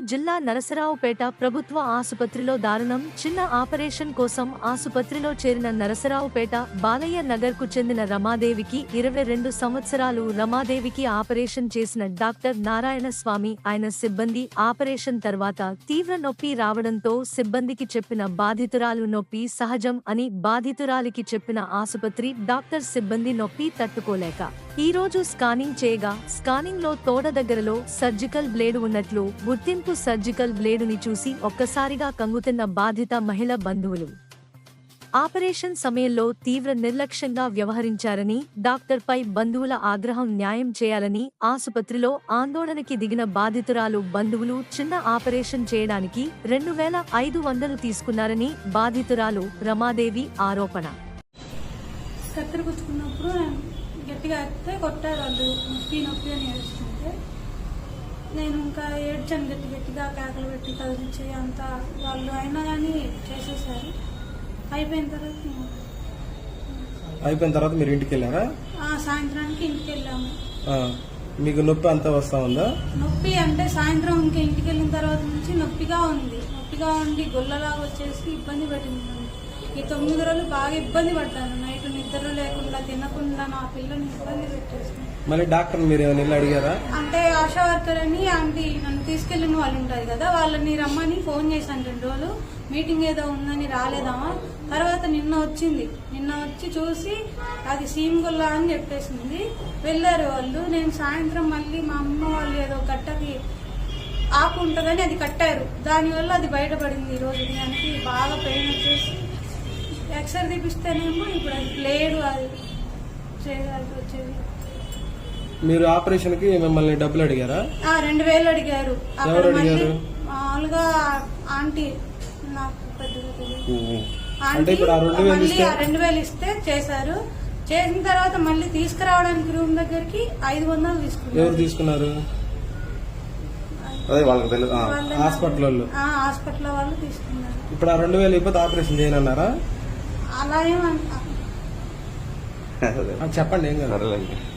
జిల్లా నరసరావుపేట ప్రభుత్వ ఆసుపత్రిలో దారుణం. చిన్న ఆపరేషన్ కోసం ఆసుపత్రిలో చేరిన నరసరావుపేట బాలయ్య నగర్కు చెందిన రమాదేవికి ఇరవై రెండు సంవత్సరాలు. రమాదేవికి ఆపరేషన్ చేసిన డాక్టర్ నారాయణ స్వామి ఆయన సిబ్బంది ఆపరేషన్ తర్వాత తీవ్ర నొప్పి రావడంతో సిబ్బందికి చెప్పిన బాధితురాలు నొప్పి సహజం అని బాధితురాలికి చెప్పిన ఆసుపత్రి డాక్టర్ సిబ్బంది నొప్పి తట్టుకోలేక ఈ రోజు స్కానింగ్ చేయగా స్కానింగ్లో తోడ దగ్గరలో సర్జికల్ బ్లేడ్ ఉన్నట్లు గుర్తింపు సర్జికల్ బ్లేడుని చూసి ఒక్కసారిగా కంగుతున్న బాధిత మహిళ బంధువులు. ఆపరేషన్ సమయంలో తీవ్ర నిర్లక్ష్యంగా వ్యవహరించారని డాక్టర్పై బంధువుల ఆగ్రహం న్యాయం చేయాలని ఆసుపత్రిలో ఆందోళనకి దిగిన బాధితురాలు బంధువులు చిన్న ఆపరేషన్ చేయడానికి రెండు వేల ఐదు వందలు తీసుకున్నారని బాధితురాలు రమాదేవి ఆరోపణ. కత్తెర గట్టిగా కొట్టారు వాళ్ళు నొప్పి నొప్పి అని ఏడుస్తుంటే. నేను ఇంకా ఏడ్చాను గట్టి గట్టిగా కేకలు పెట్టి కదిలించి అంతా వాళ్ళు అయినా కానీ చేసేసారు. అయిపోయిన తర్వాత అయిపోయిన తర్వాత మీరు ఇంటికి వెళ్ళారా ఆ, సాయంత్రానికి ఇంటికి వెళ్ళాము ఆ, మీకు నొప్పి అంతా వస్తా ఉందా? నొప్పి అంటే సాయంత్రం ఇంకా ఇంటికి వెళ్ళిన తర్వాత నుంచి నొప్పిగా ఉంది. నొప్పిగా ఉండి గొల్లలాగా వచ్చేసి ఇబ్బంది పెట్టింది నన్ను. ఈ తొమ్మిది రోజులు బాగా ఇబ్బంది పడ్డాను. నైట్ నిద్ర లేకుండా తినకుండా నా పిల్లని ఇబ్బంది మళ్ళీ డాక్టర్ మీరు ఏమైనా వెళ్ళి అడిగారా? అంటే ఆశా వర్కర్ అని ఆంటీ నన్ను తీసుకెళ్ళిన వాళ్ళు ఉంటారు కదా వాళ్ళని రమ్మని ఫోన్ చేశాను రెండు రోజులు. మీటింగ్ ఏదో ఉందని రాలేదామా తర్వాత నిన్న వచ్చింది. నిన్న వచ్చి చూసి అది సీమ్గుల్లా అని చెప్పేసింది. వెళ్ళారు వాళ్ళు. నేను సాయంత్రం మళ్ళీ మా అమ్మ వాళ్ళు ఏదో కట్టకి ఆకు ఉంటుందని అది కట్టారు. దానివల్ల అది బయటపడింది ఈ రోజు దానికి బాగా పెయిన్ వచ్చేసి ఎక్స్రే తీపిస్తేనేమో ఇప్పుడు అది ప్లేడు అది. చేయాల్సి వచ్చేది. మీరు ఆపరేషన్కి మిమ్మల్ని డబ్బులు అడిగారా? ఆ, రెండు వేలు అడిగారు. అక్కడ ఎవరు మళ్ళీ అడిగారు? మామూలుగా ఆంటీ నాకు పెద్దగా తెలియదు అంటే ఆంటీ ఇప్పుడు ఆ రెండు వేలు మళ్ళీ ఇస్తే? ఆ రెండు వేలు ఇస్తే చేశారు. చేసిన తర్వాత మళ్ళీ తీసుకురావడానికి రూమ్ దగ్గరికి ఐదు వందలు ఎవరు తీసుకున్నారు? తీసుకున్నారు అదే వాళ్ళకి తెలియదు ఆ. వాళ్ళ హాస్పిటల్ వాళ్ళు. ఆ, హాస్పిటల్ వాళ్ళు తీసుకున్నారు. ఇప్పుడు ఆ రెండు వేలు అయిపోతే ఆపరేషన్ చేయనన్నారా? అలా ఏమంట చెప్పండి ఏం కాదు